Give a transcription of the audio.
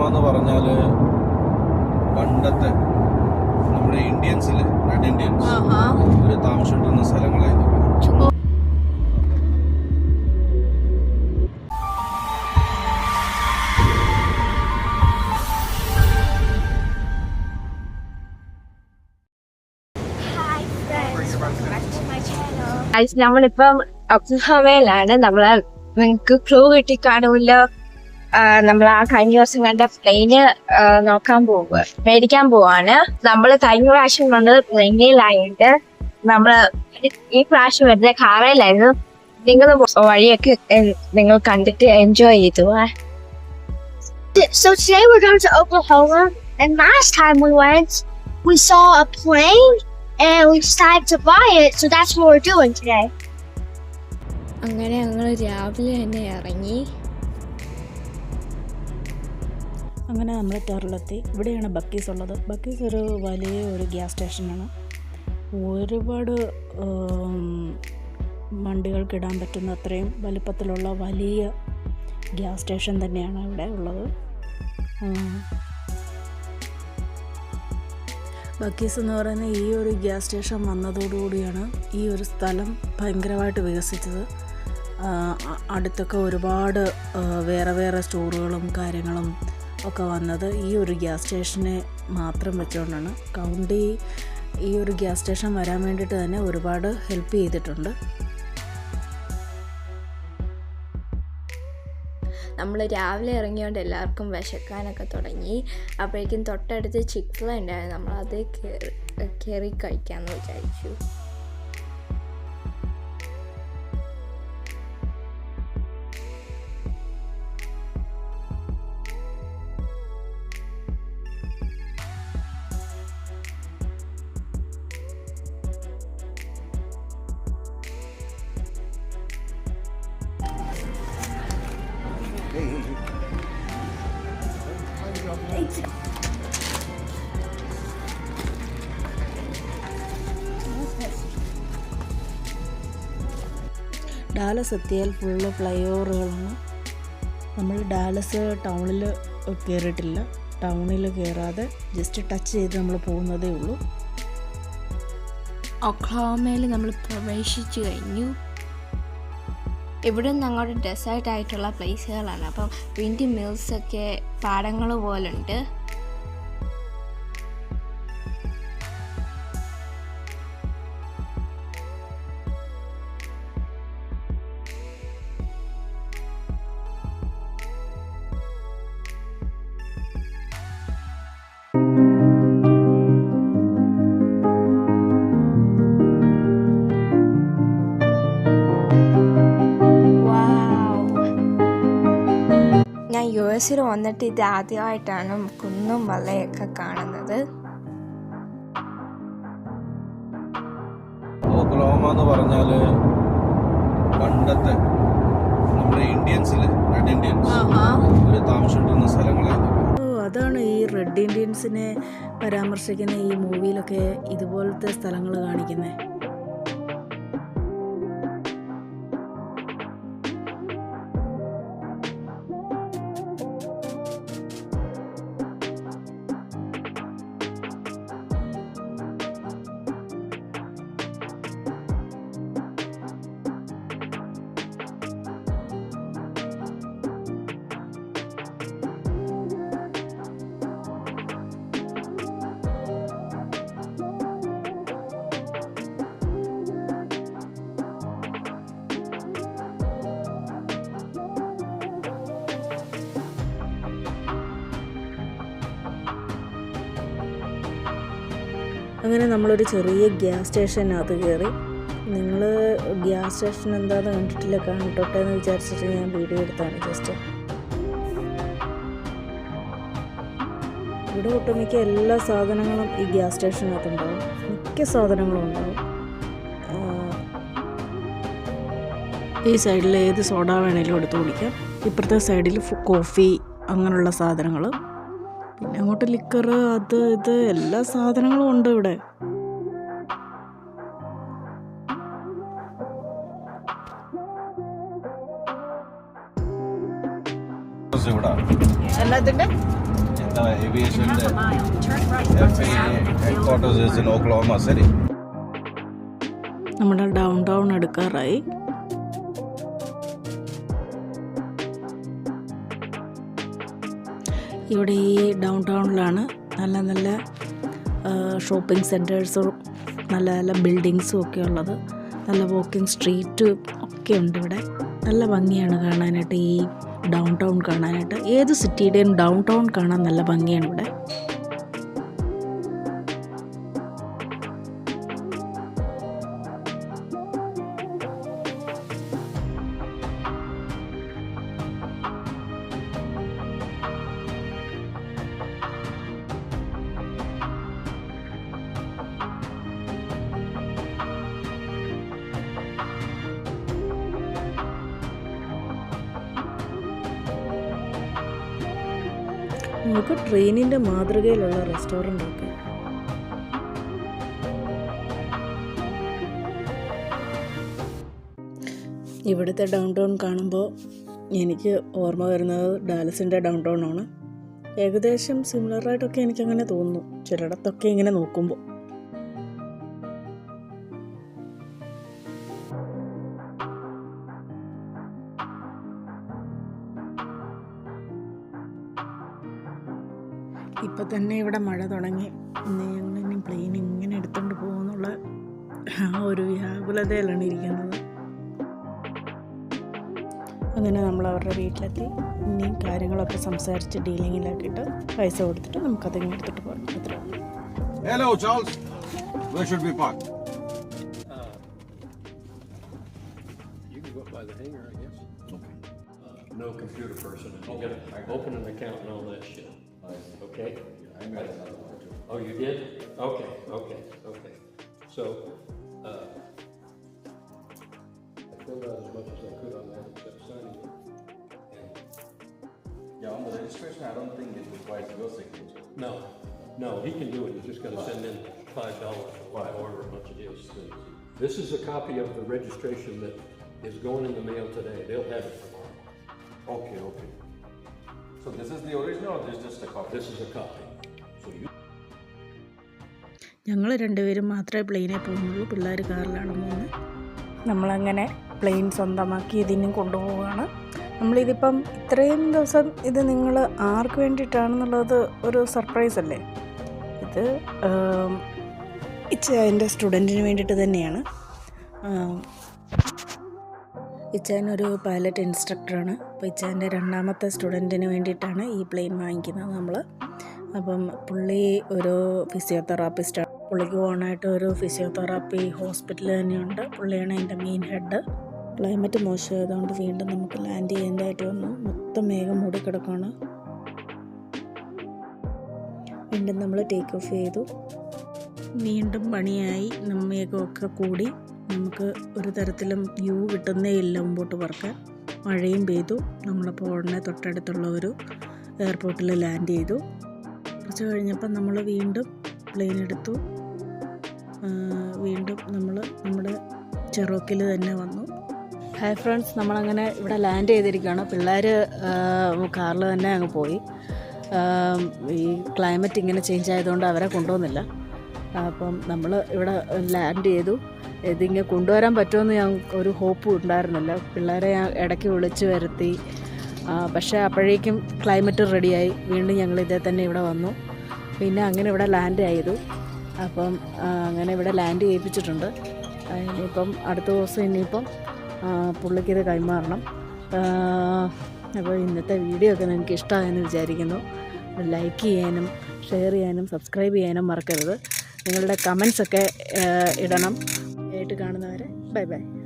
Oklahoma എന്ന് പറഞ്ഞാൽ പണ്ടത്തെ നമ്മുടെ ഇന്ത്യൻസിൽ റെഡ് ഇന്ത്യൻസ് ഒരു താമസിച്ചിട്ടുന്ന സ്ഥലങ്ങളായിരുന്നു. നമ്മളിപ്പം ഒക്ലഹോമയിലാണ് നമ്മൾ നിങ്ങക്ക് ക്ലൂ കിട്ടി കാണുമല്ലോ നമ്മൾ ആ കഴിഞ്ഞ ദിവസം കണ്ട പ്ലെയിന് നോക്കാൻ പോവുക. മേടിക്കാൻ പോവാണ്. നമ്മൾ കഴിഞ്ഞ പ്രാവശ്യം വന്നത് പ്ലെയിനിലായിട്ട് നമ്മൾ ഈ പ്രാവശ്യം വരുന്ന കാറയിലായിരുന്നു നിങ്ങൾ വഴിയൊക്കെ എ- നിങ്ങൾ കണ്ടിട്ട് എൻജോയ് ചെയ്തു. So today we're going to Oklahoma, and last time we went, we saw a plane, and we decided to buy it. So that's what we're doing today. അങ്ങനെ ഞങ്ങൾ രാവിലെ തന്നെ ഇറങ്ങി. അങ്ങനെ നമ്മൾ കേരളത്തിൽ ഇവിടെയാണ് ബക്കീസ് ഉള്ളത്. ബക്കീസ് ഒരു വലിയ ഒരു ഗ്യാസ് സ്റ്റേഷനാണ്. ഒരുപാട് വണ്ടികൾക്കിടാൻ പറ്റുന്ന അത്രയും വലുപ്പത്തിലുള്ള വലിയ ഗ്യാസ് സ്റ്റേഷൻ തന്നെയാണ് ഇവിടെ ഉള്ളത്. ബക്കീസ് എന്ന് പറയുന്ന ഈ ഒരു ഗ്യാസ് സ്റ്റേഷൻ വന്നതോടുകൂടിയാണ് ഈ ഒരു സ്ഥലം ഭയങ്കരമായിട്ട് വികസിച്ചത്. അടുത്തൊക്കെ ഒരുപാട് വേറെ വേറെ സ്റ്റോറുകളും കാര്യങ്ങളും ഒക്കെ വന്നത് ഈ ഒരു ഗ്യാസ് സ്റ്റേഷനെ മാത്രം വെച്ചുകൊണ്ടാണ്. കൗണ്ടി ഈ ഒരു ഗ്യാസ് സ്റ്റേഷൻ വരാൻ വേണ്ടിയിട്ട് തന്നെ ഒരുപാട് ഹെൽപ്പ് ചെയ്തിട്ടുണ്ട്. നമ്മൾ രാവിലെ ഇറങ്ങിയോണ്ട് എല്ലാവർക്കും വിശക്കാനൊക്കെ തുടങ്ങി. അപ്പോഴേക്കും തൊട്ടടുത്ത് ചിക്ല ഉണ്ടായിരുന്നു. നമ്മൾ അത് കയറി കഴിക്കാമെന്ന് വിചാരിച്ചു. ഡാലസ് എത്തിയാൽ ഫുള്ള് ഫ്ലൈ ഓവറുകളാണ് നമ്മൾ ഡാലസ് ടൗണിൽ കയറിയിട്ടില്ല ടൗണിൽ കയറാതെ ജസ്റ്റ് ടച്ച് ചെയ്ത് നമ്മൾ പോകുന്നതേ ഉള്ളൂ. ഒക്ലോമയിൽ നമ്മൾ പ്രവേശിച്ചു കഴിഞ്ഞു. ഇവിടെ ഞങ്ങളുടെ ഡെസേർട്ട് ആയിട്ടുള്ള പ്ലേസുകളാണ് അപ്പം വിൻഡി മിൽസൊക്കെ പാടങ്ങൾ പോലുണ്ട്. ഞാൻ യു എസിൽ വന്നിട്ട് ഇത് ആദ്യമായിട്ടാണ് കുന്നും മലയൊക്കെ കാണുന്നത്. ഒക്ലോമ എന്ന് പറഞ്ഞാൽ പണ്ടത്തെ നമ്മുടെ ഇന്ത്യൻസിൽ റെഡ് ഇന്ത്യൻസ് ഒരു താമസിച്ചിരുന്ന സ്ഥലങ്ങളായിരുന്നു ഓ അതാണ് ഈ റെഡ് ഇന്ത്യൻസിനെ പരാമർശിക്കുന്ന ഈ മൂവിയിലൊക്കെ ഇതുപോലത്തെ സ്ഥലങ്ങൾ കാണിക്കുന്നത് അങ്ങനെ നമ്മളൊരു ചെറിയ ഗ്യാസ് സ്റ്റേഷനകത്ത് കയറി. നിങ്ങൾ ഗ്യാസ് സ്റ്റേഷൻ എന്താണെന്ന് കണ്ടിട്ടില്ല കണ്ടോട്ടെ എന്ന് വിചാരിച്ചിട്ട് ഞാൻ വീഡിയോ എടുത്താണ് ജസ്റ്റ്. ഇവിടെ ഒട്ടുമിക്ക എല്ലാ സാധനങ്ങളും ഈ ഗ്യാസ് സ്റ്റേഷനകത്ത് ഉണ്ടാവും മിക്ക സാധനങ്ങളും ഉണ്ടാവും. ഈ സൈഡിൽ ഏത് സോഡ വേണേലും എടുത്ത് കുടിക്കാം. ഇപ്പുറത്തെ സൈഡിൽ കോഫി അങ്ങനെയുള്ള സാധനങ്ങൾ പിന്നെ അങ്ങോട്ട് ലിക്കർ അത് ഇത് എല്ലാ സാധനങ്ങളും ഉണ്ട് ഇവിടെ. ഇവിടെ. എല്ലാത്തിന്റെ the aviation FAA headquarters is in Oklahoma നമ്മുടെ ഡൗൺ ടൗൺ എടുക്കാറായി. ഇവിടെ ഈ ഡൗൺ ടൗണിലാണ് നല്ല നല്ല ഷോപ്പിംഗ് സെന്റേഴ്സും നല്ല നല്ല ബിൽഡിങ്സും ഒക്കെ ഉള്ളത്. നല്ല വാക്കിംഗ് സ്ട്രീറ്റും ഒക്കെ ഉണ്ട് ഇവിടെ. നല്ല ഭംഗിയാണ് കാണാനായിട്ട് ഈ ഡൗൺ ടൗൺ കാണാനായിട്ട്. ഏത് സിറ്റിയുടെയും ഡൗൺ ടൗൺ കാണാൻ നല്ല ഭംഗിയാണ് ഇവിടെ. നമുക്ക് ട്രെയിനിന്റെ മാതൃകയിലുള്ള റെസ്റ്റോറന്റ് ഒക്കെ. ഇവിടുത്തെ ഡൗൺ ടൗൺ കാണുമ്പോൾ എനിക്ക് ഓർമ്മ വരുന്നത് ഡാലസിന്റെ ഡൗൺ ടൗൺ ആണ്. ഏകദേശം സിമിലറായിട്ടൊക്കെ എനിക്കങ്ങനെ തോന്നുന്നു. ചിലയിടത്തൊക്കെ ഇങ്ങനെ നോക്കുമ്പോൾ. ഇപ്പം തന്നെ ഇവിടെ മഴ തുടങ്ങി ഇന്ന് ഞങ്ങൾ ഇനി പ്ലെയിൻ ഇങ്ങനെ എടുത്തുകൊണ്ട് പോകുന്നുള്ള ആ ഒരു വ്യാകുലതയിലാണ് ഇരിക്കുന്നത് അങ്ങനെ നമ്മൾ അവരുടെ വീട്ടിലെത്തി ഇനി കാര്യങ്ങളൊക്കെ സംസാരിച്ച് ഡീലിങ്ങിലാക്കിയിട്ട് പൈസ കൊടുത്തിട്ട് നമുക്ക് നമുക്കതിങ്ങനെ എടുത്തിട്ട് പോകാം അത്ര Hello, Charles. Where should we park? You can go up by the hangar, I guess. Uh, No computer person, you gotta open an account and all that shit. Okay? Oh, you did? Okay, okay, okay. So, uh, I filled out as much as I could on that except signing it. And Yeah, on the registration, I don't think it requires your signature. No, no, he can do it, you just gonna send in five dollars or however much it is. This is a copy of the registration that is going in the mail today, they'll have it tomorrow. Okay, okay. So this is the original or this is just a copy? This is a copy. So you ഞങ്ങൾ രണ്ടുപേരും മാത്രമേ പ്ലെയിനെ പോകുന്നുള്ളൂ. പിള്ളേർ കാറിലാണ് പോകുന്നത്. നമ്മളങ്ങനെ plain സ്വന്തമാക്കി ഇതിനും കൊണ്ടുപോവുകയാണ്. നമ്മളിതിപ്പം ഇത്രയും ദിവസം ഇത് നിങ്ങൾ ആർക്ക് വേണ്ടിയിട്ടാണെന്നുള്ളത് ഒരു സർപ്രൈസ് അല്ലേ? ഇത് ഇച്ച എന്റെ സ്റ്റുഡന്റിന് വേണ്ടിയിട്ട് തന്നെയാണ്. ഇച്ചാൻ ഒരു പൈലറ്റ് ഇൻസ്ട്രക്ടറാണ് അപ്പോൾ ഇച്ചാന്റെ രണ്ടാമത്തെ സ്റ്റുഡന്റിന് വേണ്ടിയിട്ടാണ് ഈ പ്ലെയിൻ വാങ്ങിക്കുന്നത് നമ്മൾ അപ്പം പുള്ളി ഒരു ഫിസിയോതെറാപ്പിസ്റ്റാണ് പുള്ളിക്ക് ഓണായിട്ട് ഒരു ഫിസിയോതെറാപ്പി ഹോസ്പിറ്റൽ തന്നെയുണ്ട്. പുള്ളിയാണ് അതിന്റെ മെയിൻ ഹെഡ് ക്ലൈമറ്റ് മോശമായതുകൊണ്ട് വീണ്ടും നമുക്ക് ലാൻഡ് ചെയ്യേണ്ടതായിട്ട് വന്നു. മൊത്തം മേഘം മൂടിക്കിടക്കുകയാണ് വീണ്ടും നമ്മൾ ടേക്ക് ഓഫ് ചെയ്തു. വീണ്ടും പണിയായി. മേഘമൊക്കെ കൂടി. നമുക്ക് ഒരു തരത്തിലും വ്യൂ കിട്ടുന്നേ ഇല്ല മുമ്പോട്ട് പറക്കാൻ. മഴയും പെയ്തു. നമ്മളപ്പോൾ ഉടനെ തൊട്ടടുത്തുള്ള ഒരു എയർപോർട്ടിൽ ലാൻഡ് ചെയ്തു. കുറച്ച് കഴിഞ്ഞപ്പോൾ നമ്മൾ വീണ്ടും പ്ലെയിൻ എടുത്തു. വീണ്ടും നമ്മൾ നമ്മുടെ ചെറോക്കിൽ തന്നെ വന്നു. ഹായ് ഫ്രണ്ട്സ് നമ്മളങ്ങനെ ഇവിടെ ലാൻഡ് ചെയ്തിരിക്കുകയാണ്. പിള്ളേർ കാറിൽ തന്നെ അങ്ങ് പോയി. ഈ ക്ലൈമറ്റ് ഇങ്ങനെ ചേഞ്ച് ആയതുകൊണ്ട് അവരെ കൊണ്ടുവന്നില്ല. അപ്പം നമ്മൾ ഇവിടെ ലാൻഡ് ചെയ്തു. ഇതിങ്ങനെ കൊണ്ടുവരാൻ പറ്റുമെന്ന് ഞാൻ ഒരു ഹോപ്പും ഉണ്ടായിരുന്നില്ല. പിള്ളേരെ ഞാൻ ഇടയ്ക്ക് വിളിച്ചു വരുത്തി. പക്ഷേ അപ്പോഴേക്കും ക്ലൈമറ്റ് റെഡിയായി വീണ്ടും ഞങ്ങൾ ഇതേ തന്നെ ഇവിടെ വന്നു. പിന്നെ അങ്ങനെ ഇവിടെ ലാൻഡ് ആയതു അപ്പം അങ്ങനെ ഇവിടെ ലാൻഡ് ചെയ്യിപ്പിച്ചിട്ടുണ്ട്. ഇനിയിപ്പം അടുത്ത ദിവസം ഇനിയിപ്പം പുള്ളിക്കിത് കൈമാറണം. അപ്പോൾ ഇന്നത്തെ വീഡിയോ ഒക്കെ നിങ്ങൾക്ക് ഇഷ്ടമായെന്ന് വിചാരിക്കുന്നു. ലൈക്ക് ചെയ്യാനും ഷെയർ ചെയ്യാനും സബ്സ്ക്രൈബ് ചെയ്യാനും മറക്കരുത്. നിങ്ങളുടെ കമൻസൊക്കെ ഇടണം. കാണുന്നവരെ ബൈ ബൈ.